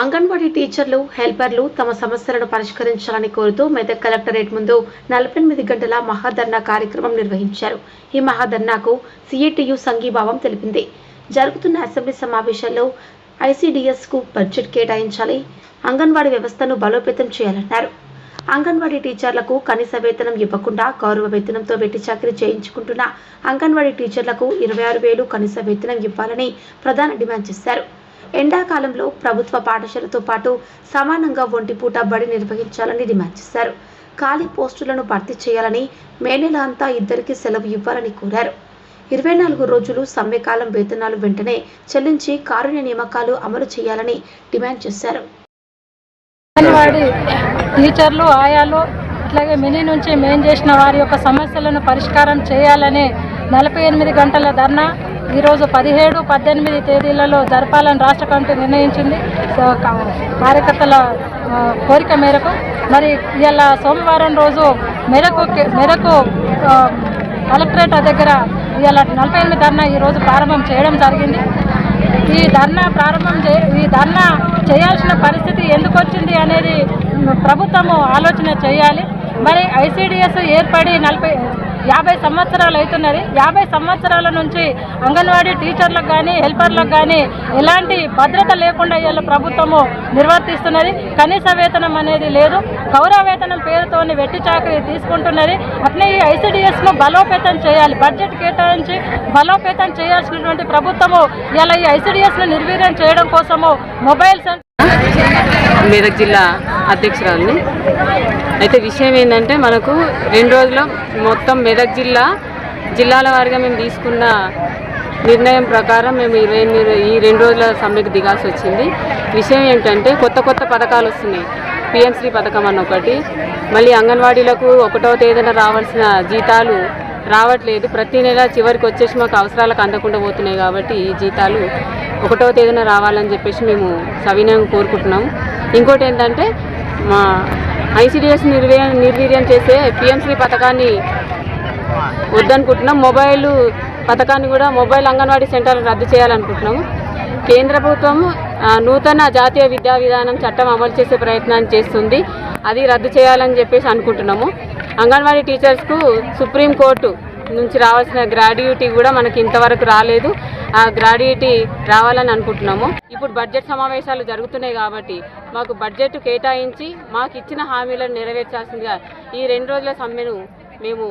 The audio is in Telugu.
అంగన్వాడీ టీచర్లు హెల్పర్లు తమ సమస్యలను పరిష్కరించాలని కోరుతూ మెదక్ కలెక్టరేట్ ముందు నలభై ఎనిమిది గంటల మహాధర్నా కార్యక్రమం నిర్వహించారు. ఈ మహాధర్నాకు సిఐటియు సంఘీభావం తెలిపింది. జరుగుతున్న అసెంబ్లీ సమావేశాల్లో ఐసీడీఎస్కు బడ్జెట్ కేటాయించాలి అంగన్వాడీ వ్యవస్థను బలోపేతం చేయాలన్నారు. అంగన్వాడీ టీచర్లకు కనీస వేతనం ఇవ్వకుండా గౌరవ వేతనంతో వెట్టి చాకరీ చేయించుకుంటున్న అంగన్వాడీ టీచర్లకు ఇరవై ఆరు వేలు కనీస వేతనం ఇవ్వాలని ప్రధాన డిమాండ్ చేశారు. ఎండాకాలంలో ప్రభుత్వ పాఠశాలతో పాటు సమానంగా ఒంటిపూట బడి నిర్వహించాలని డిమాండ్ చేశారు. ఖాళీ పోస్టులను భర్తీ చేయాలని మే నెల అంతా ఇద్దరికి సెలవు ఇవ్వాలని కోరారు. ఇరవై నాలుగు రోజులు సమ్మెకాలం వేతనాలు వెంటనే చెల్లించి కారుణ్య నియామకాలు అమలు చేయాలని డిమాండ్ చేశారు. టీచర్లు ఆయాలు అట్లాగే మినీ నుంచి మేం చేసిన వారి యొక్క సమస్యలను పరిష్కారం చేయాలనే నలభై ఎనిమిది గంటల ధర్నా. ఈరోజు పదిహేడు పద్దెనిమిది తేదీలలో జరపాలని రాష్ట్ర కమిటీ నిర్ణయించింది. కార్యకర్తల కోరిక మేరకు. మరి ఇలా సోమవారం రోజు మెరకు మెరకు కలెక్టరేట్ దగ్గర ఇలా నలభై ఎనిమిది ధర్నా ఈరోజు ప్రారంభం చేయడం జరిగింది. ఈ ధర్నా ప్రారంభం చే ఈ ధర్నా చేయాల్సిన పరిస్థితి ఎందుకు వచ్చింది అనేది ప్రభుత్వము ఆలోచన చేయాలి. మరి ఐసీడిఎస్ ఏర్పడి నలభై యాభై సంవత్సరాలు అవుతున్నది. యాభై సంవత్సరాల నుంచి అంగన్వాడీ టీచర్లకు కానీ హెల్పర్లకు కానీ ఎలాంటి భద్రత లేకుండా ఇవాళ ప్రభుత్వము నిర్వర్తిస్తున్నది. కనీస వేతనం అనేది లేదు. గౌరవ వేతనం పేరుతోని వెట్టి చాకరీ తీసుకుంటున్నది. అట్లే ఈ ఐసీడిఎస్ను బలోపేతం చేయాలి. బడ్జెట్ కేటాయించి బలోపేతం చేయాల్సినటువంటి ప్రభుత్వము ఇలా ఈ ఐసీడిఎస్ను నిర్వీర్యం చేయడం కోసము మొబైల్ సెన్ మెదక్ జిల్లా అధ్యక్షురాలిని. అయితే విషయం ఏంటంటే మనకు రెండు రోజుల మొత్తం మెదక్ జిల్లా జిల్లాల వారిగా మేము తీసుకున్న నిర్ణయం ప్రకారం మేము ఇరవై ఎనిమిది ఈ రెండు రోజుల సమ్మెకు దిగాల్సి వచ్చింది. విషయం ఏంటంటే కొత్త కొత్త పథకాలు వస్తున్నాయి. పిఎంశ్రీ పథకం అన్న ఒకటి మళ్ళీ అంగన్వాడీలకు ఒకటో తేదీన రావాల్సిన జీతాలు రావట్లేదు. ప్రతి నెల చివరికి వచ్చేసి మాకు అవసరాలకు అందకుండా పోతున్నాయి కాబట్టి ఈ జీతాలు ఒకటో తేదీన రావాలని చెప్పేసి మేము సవినయంగా కోరుకుంటున్నాము ఇంకోటి ఏంటంటే మా ఐసీడీఎస్ నిర్వీ నిర్వీర్యం చేసే పిఎంశ్రీ పథకాన్ని వద్దనుకుంటున్నాం. మొబైల్ పథకాన్ని కూడా మొబైల్ అంగన్వాడీ సెంటర్లు రద్దు చేయాలనుకుంటున్నాము. కేంద్ర ప్రభుత్వం నూతన జాతీయ విద్యా విధానం చట్టం అమలు చేసే ప్రయత్నాన్ని చేస్తుంది. అది రద్దు చేయాలని చెప్పేసి అనుకుంటున్నాము. అంగన్వాడీ టీచర్స్కు సుప్రీంకోర్టు నుంచి రావాల్సిన గ్రాడ్యుయేటీ కూడా మనకి ఇంతవరకు రాలేదు. ఆ గ్రాడ్యుయేటీ రావాలని అనుకుంటున్నాము. ఇప్పుడు బడ్జెట్ సమావేశాలు జరుగుతున్నాయి కాబట్టి మాకు బడ్జెట్ కేటాయించి మాకు ఇచ్చిన హామీలను నెరవేర్చాల్సిందిగా ఈ రెండు రోజుల సమ్మెను మేము